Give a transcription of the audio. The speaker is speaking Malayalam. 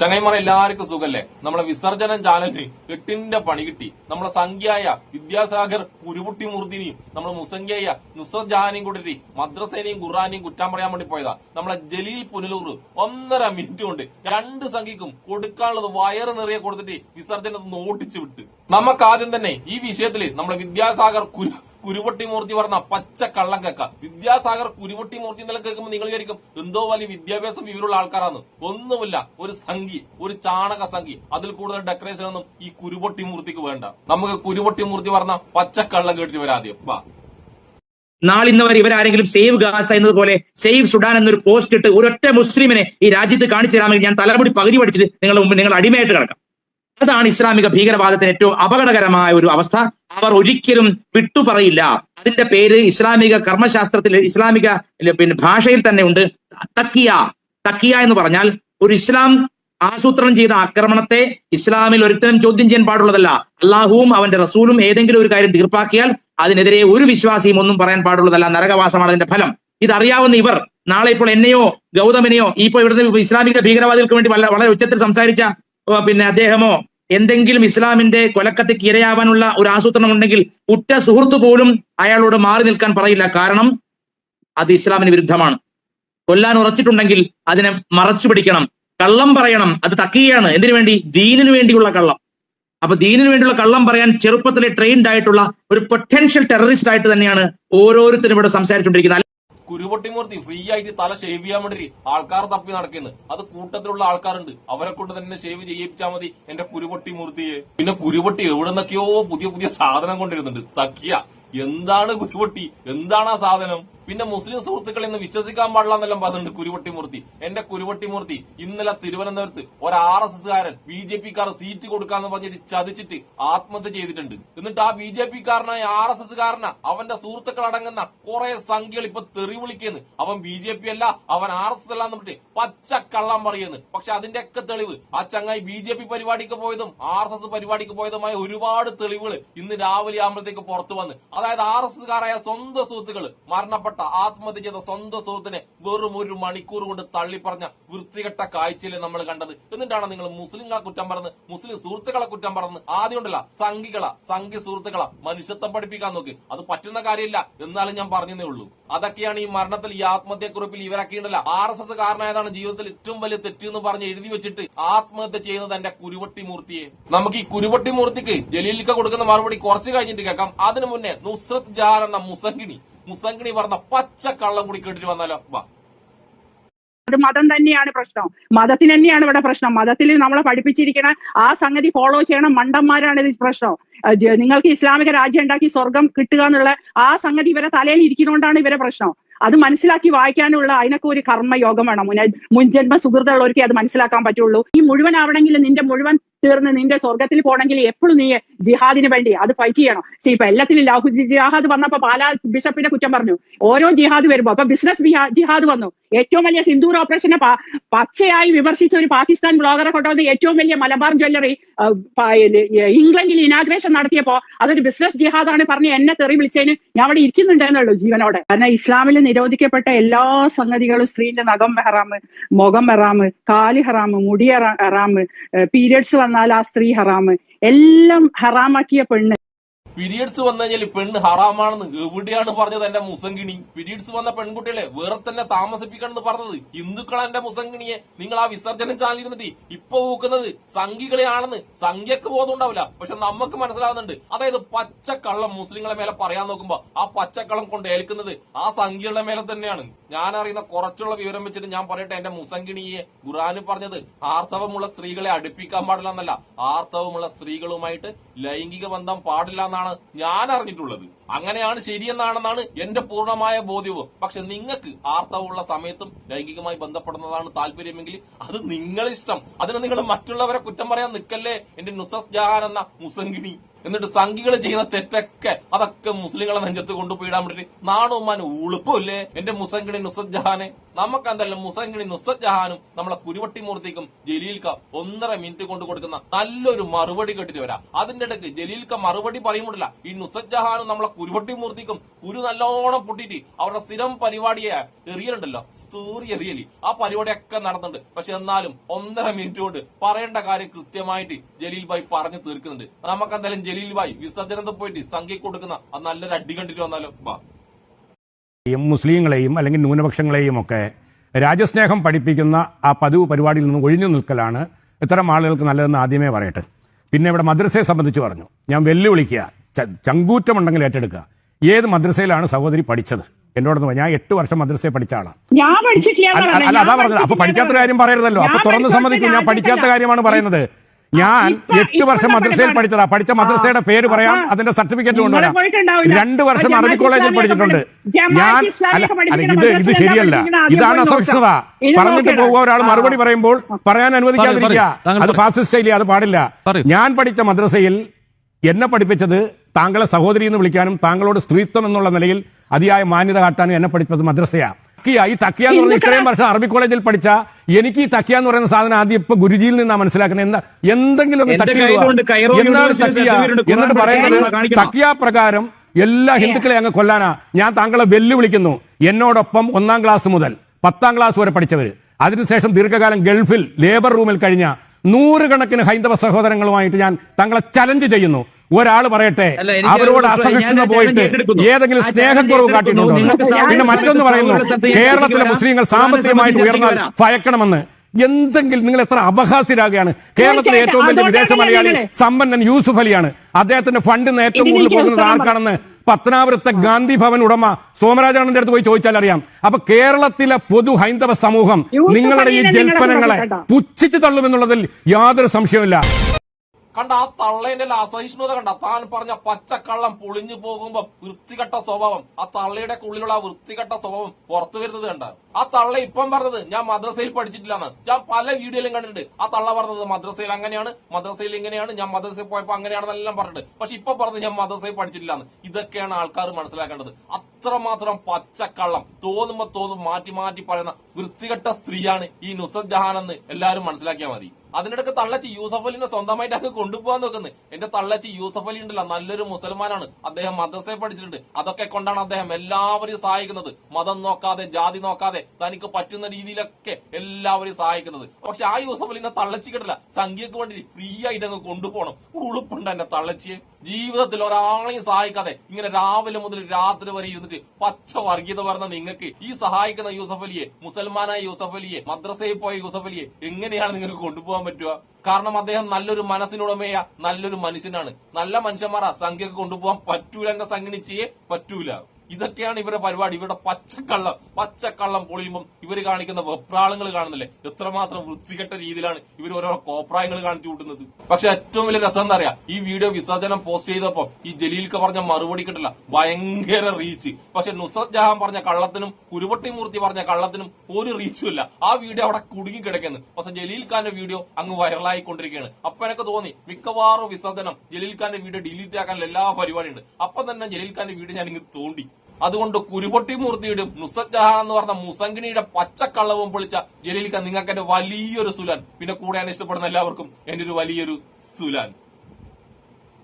ചങ്ങൈമാർ എല്ലാവർക്കും സുഖല്ലേ? നമ്മളെ വിസർജനം ചാനലിന് എട്ടിന്റെ പണി കിട്ടി. നമ്മളെ സംഖ്യയായ വിദ്യാസാഗർ കുരുപുട്ടി മൂർത്തിനെയും നമ്മളെ മുസംഖ്യയായ നുസ്രത് ജഹാനെയും കൂട്ടി മദ്രസേനെയും ഖുറാനെയും കുറ്റാൻ പറയാൻ വേണ്ടി പോയതാ. നമ്മളെ ജലീൽ പുനലൂർ ഒന്നര മിനിറ്റ് കൊണ്ട് രണ്ട് സംഖ്യക്കും കൊടുക്കാനുള്ളത് വയറ് നിറയെ കൊടുത്തിട്ട് വിസർജനം ഓട്ടിച്ചു വിട്ട്. നമുക്ക് ആദ്യം തന്നെ ഈ വിഷയത്തിൽ നമ്മളെ വിദ്യാസാഗർ കുരു കുരുവട്ടി മൂർത്തി പറഞ്ഞ പച്ച കള്ളം കേക്ക വിദ്യാസാഗർ കുരുവട്ടി മൂർത്തി എന്നെല്ലാം കേൾക്കുമ്പോൾ നിങ്ങൾ വിചാരിക്കും എന്തോ വലിയ വിദ്യാഭ്യാസം വിവരമുള്ള ആൾക്കാരാണ് ഒന്നുമില്ല ഒരു സംഖി ഒരു ചാണക സംഖി അതിൽ കൂടുതൽ ഡെക്കറേഷൻ ഒന്നും ഈ കുരുവട്ടി മൂർത്തിക്ക് വേണ്ട. നമുക്ക് കുരുവട്ടി മൂർത്തി പറഞ്ഞ പച്ച കള്ളം കേട്ടിട്ട് വരാദ്യം വാ. നാളിന്ന് വരെ ഇവരാരെങ്കിലും സേവ് ഗാസ എന്നതുപോലെ സേവ് സുഡാൻ എന്നൊരു പോസ്റ്റ് ഇട്ട് ഒരൊറ്റ മുസ്ലിമിനെ ഈ രാജ്യത്ത് കാണിച്ചു തരാമെങ്കിൽ ഞാൻ തലമുടി പകുതി പഠിച്ചിട്ട് നിങ്ങളുടെ മുമ്പ് നിങ്ങൾ അടിമയായിട്ട് കിടക്കാം. അതാണ് ഇസ്ലാമിക ഭീകരവാദത്തിന് ഏറ്റവും അപകടകരമായ ഒരു അവസ്ഥ. അവർ ഒരിക്കലും വിട്ടുപറയില്ല. അതിന്റെ പേര് ഇസ്ലാമിക കർമ്മശാസ്ത്രത്തിൽ ഇസ്ലാമിക പിന്നെ ഭാഷയിൽ തന്നെ ഉണ്ട്. തക്കിയ തക്കിയ എന്ന് പറഞ്ഞാൽ ഒരു ഇസ്ലാം ആസൂത്രണം ചെയ്ത ആക്രമണത്തെ ഇസ്ലാമിൽ ഒരിക്കലും ചോദ്യം ചെയ്യാൻ പാടുള്ളതല്ല. അള്ളാഹുവും അവന്റെ റസൂലും ഏതെങ്കിലും ഒരു കാര്യം തീർപ്പാക്കിയാൽ അതിനെതിരെ ഒരു വിശ്വാസിയും ഒന്നും പറയാൻ പാടുള്ളതല്ല. നരകവാസമാണ് അതിന്റെ ഫലം. ഇതറിയാവുന്ന ഇവർ നാളെ ഇപ്പോൾ എന്നെയോ ഗൗതമനെയോ ഇപ്പോൾ ഇവിടുന്ന് ഇസ്ലാമിക ഭീകരവാദികൾക്ക് വേണ്ടി വളരെ ഉച്ചത്തിൽ സംസാരിച്ച പിന്നെ അദ്ദേഹമോ എന്തെങ്കിലും ഇസ്ലാമിന്റെ കൊലക്കത്തിക്ക് ഇരയാവാനുള്ള ഒരു ആസൂത്രണം ഉണ്ടെങ്കിൽ ഉറ്റ സുഹൃത്ത് പോലും അയാളോട് മാറി നിൽക്കാൻ പറയില്ല. കാരണം അത് ഇസ്ലാമിന് വിരുദ്ധമാണ്. കൊല്ലാൻ ഉറച്ചിട്ടുണ്ടെങ്കിൽ അതിനെ മറച്ചു പിടിക്കണം. കള്ളം പറയണം. അത് തക്കിയാണ്. എന്തിനു വേണ്ടി? ദീനിനു വേണ്ടിയുള്ള കള്ളം. അപ്പൊ ദീനിനു വേണ്ടിയുള്ള കള്ളം പറയാൻ ചെറുപ്പത്തിലെ ട്രെയിൻഡ് ആയിട്ടുള്ള ഒരു പൊട്ടൻഷ്യൽ ടെററിസ്റ്റ് ആയിട്ട് തന്നെയാണ് ഓരോരുത്തരും ഇവിടെ സംസാരിച്ചുകൊണ്ടിരിക്കുന്നത്. കുരുപൊട്ടിമൂർത്തി ഫ്രീ ആയിട്ട് തല ഷേവ് ചെയ്യാൻ വേണ്ടി ആൾക്കാർ തപ്പി നടക്കുന്നു. അത് കൂട്ടത്തിലുള്ള ആൾക്കാരുണ്ട്. അവരെ കൊണ്ട് തന്നെ ഷേവ് ചെയ്യിപ്പിച്ചാൽ മതി എന്റെ കുരുപൊട്ടി മൂർത്തിയെ പിന്നെ കുരുപൊട്ടി എവിടെ നിന്നൊക്കെയോ പുതിയ പുതിയ സാധനം കൊണ്ടിരുന്നുണ്ട് തക്കിയ. എന്താണ് കുരുപൊട്ടി? എന്താണ് ആ സാധനം? പിന്നെ മുസ്ലിം സുഹൃത്തുക്കൾ ഇന്ന് വിശ്വസിക്കാൻ പാടില്ല എന്നെല്ലാം പറഞ്ഞിട്ടുണ്ട് കുരുവട്ടിമൂർത്തി. എന്റെ കുരുവട്ടിമൂർത്തി ഇന്നലെ തിരുവനന്തപുരത്ത് ഒരു ആർ എസ് എസ്കാരൻ ബി ജെ പിക്കാർ സീറ്റ് കൊടുക്കാന്ന് പറഞ്ഞിട്ട് ചതിച്ചിട്ട് ആത്മഹത്യ ചെയ്തിട്ടുണ്ട്. എന്നിട്ട് ആ ബി ജെ പിക്കാരനായ ആർ എസ് എസ്കാരന അവന്റെ സുഹൃത്തുക്കൾ അടങ്ങുന്ന കുറെ സംഖ്യകൾ ഇപ്പൊ തെറി വിളിക്കുന്നു അവൻ ബി ജെ പി അല്ല അവൻ ആർ എസ് എസ് അല്ല എന്നിട്ട് പച്ച കള്ളം പറയുന്നു. പക്ഷെ അതിന്റെ ഒക്കെ തെളിവ് ആ ചങ്ങായി ബി ജെ പി പരിപാടിക്ക് പോയതും ആർ എസ് എസ് പരിപാടിക്ക് പോയതുമായ ഒരുപാട് തെളിവുകൾ ഇന്ന് രാവിലെ ആകുമ്പോഴത്തേക്ക് പുറത്തു വന്ന്. അതായത് ആർ എസ് എസ്കാരായ സ്വന്തം സുഹൃത്തുക്കൾ മരണപ്പെട്ട ആത്മഹത്യ ചെയ്ത സ്വന്തം സുഹൃത്തിനെ വെറും ഒരു മണിക്കൂർ കൊണ്ട് തള്ളി പറഞ്ഞ വൃത്തികെട്ട കാഴ്ചയിലെ നമ്മൾ കണ്ടത്? എന്നിട്ടാണ് നിങ്ങൾ മുസ്ലിങ്ങളെ കുറ്റം പറഞ്ഞ് മുസ്ലിം സുഹൃത്തുക്കളെ കുറ്റം പറഞ്ഞ് ആദ്യം ഉണ്ടല്ല സംഘികള സംഘി സുഹൃത്തുക്കളെ മനുഷ്യത്വം പഠിപ്പിക്കാൻ നോക്ക്. അത് പറ്റുന്ന കാര്യമില്ല എന്നാലും ഞാൻ പറഞ്ഞതേ ഉള്ളൂ. അതൊക്കെയാണ് ഈ മരണത്തിൽ ഈ ആത്മഹത്യക്കുറിപ്പിൽ ഇവരൊക്കെ ഉണ്ടല്ല. ആർ എസ് എസ് കാരനായതാണ് ജീവിതത്തിൽ ഏറ്റവും വലിയ തെറ്റ് എന്ന് പറഞ്ഞ് എഴുതി വെച്ചിട്ട് ആത്മഹത്യ ചെയ്യുന്നത് എന്റെ കുരുവട്ടി മൂർത്തിയെ. നമുക്ക് ഈ കുരുവട്ടി മൂർത്തിക്ക് ജലീലിക്ക കൊടുക്കുന്ന മറുപടി കുറച്ച് കഴിഞ്ഞിട്ട് കേൾക്കാം. അതിനു മുന്നേ നുസ്രത് ജഹാൻ എന്ന മുസങ്കിണി മുസങ്കിണി പറഞ്ഞ പച്ച കള്ളം കൂടി കേട്ടിട്ട് വന്നാലോ? വാ. അത് മതം തന്നെയാണ് പ്രശ്നം. മതത്തിന് തന്നെയാണ് ഇവിടെ പ്രശ്നം. മതത്തിൽ നമ്മളെ പഠിപ്പിച്ചിരിക്കണ ആ സംഗതി ഫോളോ ചെയ്യണം. മണ്ടന്മാരാണ് ഇത് പ്രശ്നം. നിങ്ങൾക്ക് ഇസ്ലാമിക രാജ്യം ഉണ്ടാക്കി സ്വർഗം കിട്ടുക എന്നുള്ള ആ സംഗതി ഇവരെ തലയിൽ ഇരിക്കുന്നതുകൊണ്ടാണ് ഇവരെ പ്രശ്നം. അത് മനസ്സിലാക്കി വായിക്കാനുള്ള അതിനൊക്കെ ഒരു കർമ്മയോഗം വേണം മുൻജന്മ സുഹൃത്തുള്ളവർക്ക് അത് മനസ്സിലാക്കാൻ പറ്റുള്ളൂ. ഈ മുഴുവൻ ആവണമെങ്കിൽ നിന്റെ മുഴുവൻ തീർന്ന് നിന്റെ സ്വർഗത്തിൽ പോകണമെങ്കിൽ എപ്പോഴും നീ ജിഹാദിന് വേണ്ടി അത് ഫൈറ്റ് ചെയ്യണം. സി ഇപ്പൊ എല്ലാത്തിലും ലാഹു ജിഹാദ് വന്നപ്പോ പാലാ ബിഷപ്പിനെ കുറ്റം പറഞ്ഞു. ഓരോ ജിഹാദ് വരുമ്പോ അപ്പൊ ബിസിനസ് ജിഹാദ് വന്നു. ഏറ്റവും വലിയ സിന്ദൂർ ഓപ്പറേഷനെ പച്ചയായി വിമർശിച്ച ഒരു പാകിസ്ഥാൻ ബ്ലോഗറെ കൊണ്ടുവന്ന് ഏറ്റവും വലിയ മലബാർ ജ്വല്ലറി ഇംഗ്ലണ്ടിൽ ഇനാഗ്രേഷൻ നടത്തിയപ്പോ അതൊരു ബിസിനസ് ജിഹാദാണ് പറഞ്ഞ് എന്നെ തെറി വിളിച്ചതിന് ഞാൻ അവിടെ ഇരിക്കുന്നുണ്ടെന്നുള്ളൂ ജീവനോടെ. കാരണം ഇസ്ലാമിൽ നിരോധിക്കപ്പെട്ട എല്ലാ സംഗതികളും സ്ത്രീന്റെ നഖം ഹറാമ് മുഖം ഹറാമ് കാൽ ഹറാമ് മുടി ഹറാമ് പീരിയഡ്സ് വന്നാൽ ആ സ്ത്രീ ഹറാമ് എല്ലാം ഹറാമാക്കിയ പെണ്ണ്. പീരീഡ്സ് വന്നു കഴിഞ്ഞാൽ പെണ്ണ് ഹറാമാണെന്ന് എവിടെയാണ് പറഞ്ഞത് എന്റെ മുസങ്കിണി? പീരീഡ്സ് വന്ന പെൺകുട്ടികളെ വേറെ തന്നെ താമസിപ്പിക്കണം എന്ന് പറഞ്ഞത് ഹിന്ദുക്കളാണ് എന്റെ മുസങ്കിണിയെ. നിങ്ങൾ ആ വിസർജനം ചാനലിരുന്നിട്ട് ഇപ്പൊ ഊക്കുന്നത് സംഘികളെയാണെന്ന് സംഖ്യക്ക് ബോധം ഉണ്ടാവില്ല. പക്ഷെ നമുക്ക് മനസ്സിലാവുന്നുണ്ട്. അതായത് പച്ചക്കള്ളം മുസ്ലിങ്ങളെ മേലെ പറയാൻ നോക്കുമ്പോ ആ പച്ചക്കള്ളം കൊണ്ട് ഏൽക്കുന്നത് ആ സംഖ്യകളുടെ മേലെ തന്നെയാണ്. ഞാൻ അറിയുന്ന കുറച്ചുള്ള വിവരം വെച്ചിട്ട് ഞാൻ പറയട്ടെ എന്റെ മുസങ്കിണിയെ ഖുറാന് പറഞ്ഞത് ആർത്തവമുള്ള സ്ത്രീകളെ അടുപ്പിക്കാൻ പാടില്ല എന്നല്ല. ആർത്തവമുള്ള സ്ത്രീകളുമായിട്ട് ലൈംഗിക ബന്ധം പാടില്ല എന്നാണ് ഞാൻ അറിഞ്ഞിട്ടുള്ളത് അങ്ങനെയാണ് ശരിയെന്നാണെന്നാണ് എന്റെ പൂർണമായ ബോധ്യവും. പക്ഷെ നിങ്ങൾക്ക് ആർത്തവമുള്ള സമയത്തും ലൈംഗികമായി ബന്ധപ്പെടുന്നതാണ് താല്പര്യമെങ്കിൽ അത് നിങ്ങളിഷ്ടം. അതിന് നിങ്ങൾ മറ്റുള്ളവരെ കുറ്റം പറയാൻ നിൽക്കല്ലേ? എന്റെ നുസത് ജഹാൻ എന്ന മുസങ്കിണി എന്നിട്ട് സംഘികൾ ചെയ്യുന്ന തെറ്റൊക്കെ അതൊക്കെ മുസ്ലിങ്ങളെ നെഞ്ചത്ത് കൊണ്ടുപോയിടാൻ വേണ്ടിട്ട് നാണുമാൻ ഉളുപ്പമില്ലേ? എന്റെ മുസങ്കിണി നുസത് ജഹാനെ നമുക്ക് എന്തായാലും മുസങ്കിണി നുസത് ജഹാനും നമ്മളെ കുരുവട്ടി മൂർത്തിക്കും ജലീൽക്ക ഒന്നര മിനിറ്റ് കൊണ്ട് കൊടുക്കുന്ന നല്ലൊരു മറുപടി കേട്ടിട്ട് വരാം. അതിന്റെ ഇടയ്ക്ക് ജലീൽക്ക മറുപടി പറയുമ്പോഴില്ല ഈ നുസത് ജഹാനും നമ്മളെ കുരുവട്ടിമൂർത്തിക്കും കുരു നല്ലോണം പൊട്ടിയിട്ട് അവരുടെ സ്ഥിരം പരിപാടിയെ എറിയലുണ്ടല്ലോ സ്തൂറി എറിയലി. ആ പരിപാടിയൊക്കെ നടന്നുണ്ട് പക്ഷെ എന്നാലും ഒന്നര മിനിറ്റ് കൊണ്ട് പറയേണ്ട കാര്യം കൃത്യമായിട്ട് ജലീൽ ഭായ് പറഞ്ഞു തീർക്കുന്നുണ്ട്. നമുക്ക് എന്തായാലും ജലീൽ ഭായ് വിസർജനത്തിൽ പോയിട്ട് സംഖ്യ കൊടുക്കുന്ന ആ നല്ലൊരു അടി കണ്ടിട്ട് വന്നാലോ വാ. യും മുസ്ലിങ്ങളെയും അല്ലെങ്കിൽ ന്യൂനപക്ഷങ്ങളെയും ഒക്കെ രാജ്യസ്നേഹം പഠിപ്പിക്കുന്ന ആ പതിവ് പരിപാടിയിൽ നിന്ന് ഒഴിഞ്ഞു നിൽക്കലാണ് ഇത്തരം ആളുകൾക്ക് നല്ലതെന്ന് ആദ്യമേ പറയട്ടെ. പിന്നെ ഇവിടെ മദ്രസയെ സംബന്ധിച്ച് പറഞ്ഞു. ഞാൻ വെല്ലുവിളിക്കുക. ചങ്കൂറ്റമുണ്ടെങ്കിൽ ഏറ്റെടുക്കുക. ഏത് മദ്രസയിലാണ് സഹോദരി പഠിച്ചത്? എന്നോട് ഞാൻ എട്ട് വർഷം മദ്രസയെ പഠിച്ച ആളാണ് ഞാൻ പഠിച്ചിട്ടില്ല അല്ല അല്ല, അതാ പറഞ്ഞത്. അപ്പൊ പഠിക്കാത്ത കാര്യം പറയരുതല്ലോ. അപ്പൊ തുറന്ന് സമ്മതിക്കും ഞാൻ പഠിക്കാത്ത കാര്യമാണ് പറയുന്നത്. ഞാൻ എട്ട് വർഷം മദ്രസയിൽ? പഠിച്ചതാ. പഠിച്ച മദ്രസയുടെ പേര് പറയാം അതിന്റെ സർട്ടിഫിക്കറ്റ് കൊണ്ടുവരാം. രണ്ട് വർഷം അറബി കോളേജിൽ പഠിച്ചിട്ടുണ്ട്. ഞാൻ അല്ല ഇത് ഇത് ശരിയല്ല. ഇതാണ് അസ്വസ്ഥത അസഹിഷ്ണുത പറഞ്ഞിട്ട്. പോകുക ഒരാൾ മറുപടി പറയുമ്പോൾ പറയാൻ അനുവദിക്കാതിരിക്കുക. അത് ഫാസിസ്റ്റ് ശൈലി അത് പാടില്ല. ഞാൻ പഠിച്ച മദ്രസയിൽ എന്നെ പഠിപ്പിച്ചത് താങ്കളെ സഹോദരി എന്ന് വിളിക്കാനും താങ്കളോട് സ്ത്രീത്വം എന്നുള്ള നിലയിൽ അതിയായ മാന്യത കാട്ടാനും എന്നെ പഠിപ്പിച്ചത് മദ്രസയാ. തക്കിയ ഈ തക്കിയ എന്ന് പറഞ്ഞ ഇത്രയും വർഷം അറബി കോളേജിൽ പഠിച്ച എനിക്ക് ഈ തക്കിയ എന്ന് പറയുന്ന സാധനം ആദ്യം ഇപ്പൊ ഗുരുജിയിൽ നിന്നാണ് മനസ്സിലാക്കുന്നത്. എന്താ എന്തെങ്കിലും എന്താണ് തക്കിയ? എന്നിട്ട് പറയുന്നത് തക്കിയ പ്രകാരം എല്ലാ ഹിന്ദുക്കളെ അങ്ങ് കൊല്ലാനാ. ഞാൻ താങ്കളെ വെല്ലുവിളിക്കുന്നു. എന്നോടൊപ്പം ഒന്നാം ക്ലാസ് മുതൽ പത്താം ക്ലാസ് വരെ പഠിച്ചവര്. അതിനുശേഷം ദീർഘകാലം ഗൾഫിൽ ലേബർ റൂമിൽ കഴിഞ്ഞ നൂറുകണക്കിന് ഹൈന്ദവ സഹോദരങ്ങളുമായിട്ട് ഞാൻ താങ്കളെ ചലഞ്ച് ചെയ്യുന്നു. ഒരാൾ പറയട്ടെ അവരോട് അസഹിഷ്ണുത പോയിട്ട് ഏതെങ്കിലും സ്നേഹക്കുറവ് കാട്ടിയിട്ടുണ്ടോ. പിന്നെ മറ്റൊന്ന് പറയുന്നു കേരളത്തിലെ. മുസ്ലിങ്ങൾ സാമ്പത്തികമായിട്ട് ഉയർന്നാൽ ഭയക്കണമെന്ന് എന്തെങ്കിലും നിങ്ങൾ എത്ര അപഹാസ്യരാകുകയാണ്. കേരളത്തിലെ ഏറ്റവും വലിയ വിദേശ മലയാളി സമ്പന്നൻ യൂസുഫ് അലിയാണ്. അദ്ദേഹത്തിന്റെ ഫണ്ട് ഏറ്റവും കൂടുതൽ പോകുന്നത് ആർക്കാണെന്ന് പത്തനാപുരത്തെ ഗാന്ധി ഭവൻ ഉടമ സോമരാജാനന്ദന്റെ അടുത്ത് പോയി ചോദിച്ചാൽ അറിയാം. അപ്പൊ കേരളത്തിലെ പൊതു ഹൈന്ദവ സമൂഹം നിങ്ങളുടെ ഈ ജൽപ്പനങ്ങളെ പുച്ഛിച്ചു തള്ളുമെന്നുള്ളതിൽ യാതൊരു സംശയവുമില്ല. കണ്ട ആ തള്ളേന്റെ അസഹിഷ്ണുത കണ്ട. താൻ പറഞ്ഞ പച്ചക്കള്ളം പൊളിഞ്ഞു പോകുമ്പോ വൃത്തികെട്ട സ്വഭാവം ആ തള്ളയുടെ ഉള്ളിലുള്ള ആ വൃത്തികെട്ട സ്വഭാവം പുറത്തു വരുന്നത് കണ്ട. ആ തള്ള ഇപ്പം പറഞ്ഞത് ഞാൻ മദ്രസയിൽ പഠിച്ചിട്ടില്ലെന്ന്. ഞാൻ പല വീഡിയോയിലും കണ്ടിട്ടുണ്ട്. ആ തള്ള പറഞ്ഞത് മദ്രസയിൽ അങ്ങനെയാണ് മദ്രസയിൽ ഇങ്ങനെയാണ് ഞാൻ മദ്രസയിൽ പോയപ്പോ അങ്ങനെയാണെന്നെല്ലാം പറഞ്ഞിട്ട് പക്ഷെ ഇപ്പൊ പറഞ്ഞത് ഞാൻ മദ്രസയിൽ പഠിച്ചിട്ടില്ലെന്ന്. ഇതൊക്കെയാണ് ആൾക്കാർ മനസ്സിലാക്കേണ്ടത്. അത്രമാത്രം പച്ചക്കള്ളം തോന്നുമ്പോ തോന്നും മാറ്റി മാറ്റി പറയുന്ന വൃത്തികെട്ട സ്ത്രീയാണ് ഈ നുസത് ജഹാൻ എന്ന് എല്ലാവരും മനസ്സിലാക്കിയാൽ മതി. അതിനിടക്ക് തള്ളച്ചി യൂസഫ് അലിനെ സ്വന്തമായിട്ട് അങ്ങ് കൊണ്ടുപോകാൻ നോക്കുന്നത്. എന്റെ തള്ളച്ചി യൂസഫ് അലി ഉണ്ടല്ലോ നല്ലൊരു മുസൽമാനാണ്. അദ്ദേഹം മദ്രസയെ പഠിച്ചിട്ടുണ്ട്. അതൊക്കെ കൊണ്ടാണ് അദ്ദേഹം എല്ലാവരെയും സഹായിക്കുന്നത്. മതം നോക്കാതെ ജാതി നോക്കാതെ തനിക്ക് പറ്റുന്ന രീതിയിലൊക്കെ എല്ലാവരെയും സഹായിക്കുന്നത്. പക്ഷെ ആ യൂസഫ് അലിനെ തള്ളച്ചി കിട്ടില്ല സംഖ്യക്ക് വേണ്ടി ഫ്രീ ആയിട്ട് അങ്ങ് കൊണ്ടുപോകണം. ഉളുപ്പുണ്ട് എന്റെ തള്ളച്ചിയെ. ജീവിതത്തിൽ ഒരാളെയും സഹായിക്കാതെ ഇങ്ങനെ രാവിലെ മുതൽ രാത്രി വരെ ഇരുന്നിട്ട് പച്ച വർഗീയത പറഞ്ഞ നിങ്ങൾക്ക് ഈ സഹായിക്കുന്ന യൂസഫ് അലിയെ മുസൽമാനായ യൂസഫ് അലിയെ മദ്രസയിൽ പോയ യൂസഫ് അലിയെ എങ്ങനെയാണ് നിങ്ങൾക്ക് കൊണ്ടുപോകാൻ പറ്റുക? കാരണം അദ്ദേഹം നല്ലൊരു മനസ്സിനുടമയ നല്ലൊരു മനുഷ്യനാണ്. നല്ല മനുഷ്യന്മാരാ. സംഖ്യക്ക് കൊണ്ടുപോകാൻ പറ്റൂല എന്ന സംഘടിച്ചേ പറ്റൂല. ഇതൊക്കെയാണ് ഇവരുടെ പരിപാടി. ഇവരുടെ പച്ചക്കള്ളം. പച്ചക്കള്ളം പൊളിയുമ്പം ഇവർ കാണിക്കുന്ന വെപ്രാളങ്ങൾ കാണുന്നില്ലേ? എത്രമാത്രം വൃത്തികെട്ട രീതിയിലാണ് ഇവർ ഓരോ കോപ്രായങ്ങൾ കാണിച്ചു കൂട്ടുന്നത്. പക്ഷെ ഏറ്റവും വലിയ രസം എന്താ പറയാ ഈ വീഡിയോ വിസർജനം പോസ്റ്റ് ചെയ്തപ്പോ ഈ ജലീൽക്ക് പറഞ്ഞ മറുപടി കിട്ടില്ല ഭയങ്കര റീച്ച്. പക്ഷെ നുസത് ജഹാൻ പറഞ്ഞ കള്ളത്തിനും കുരുവട്ടി മൂർത്തി പറഞ്ഞ കള്ളത്തിനും ഒരു റീച്ചും ഇല്ല. ആ വീഡിയോ അവിടെ കുടുങ്ങി കിടക്കുന്നു. പക്ഷെ ജലീൽ ഖാന്റെ വീഡിയോ അങ്ങ് വൈറലായിക്കൊണ്ടിരിക്കുകയാണ്. അപ്പൊ എനിക്ക് തോന്നി മിക്കവാറും വിസർജനം ജലീൽ ഖാന്റെ വീഡിയോ ഡിലീറ്റ് ആക്കാനുള്ള എല്ലാ പരിപാടിയുണ്ട് അപ്പൊ തന്നെ ജലീൽ ഖാന്റെ വീഡിയോ ഞാൻ ഇങ്ങ് തോണ്ടി. അതുകൊണ്ട് കുരുപൊട്ടി മൂർത്തിയുടെ. നുസത് ജഹാൻ എന്ന് പറഞ്ഞ മുസംഗിനിയുടെ പച്ചക്കള്ളവും പൊളിച്ച ഖാൻ നിങ്ങൾക്ക് എന്റെ വലിയൊരു സുലാൻ. പിന്നെ കൂടെ ഇഷ്ടപ്പെടുന്ന എല്ലാവർക്കും എന്റെ ഒരു വലിയൊരു സുലാൻ.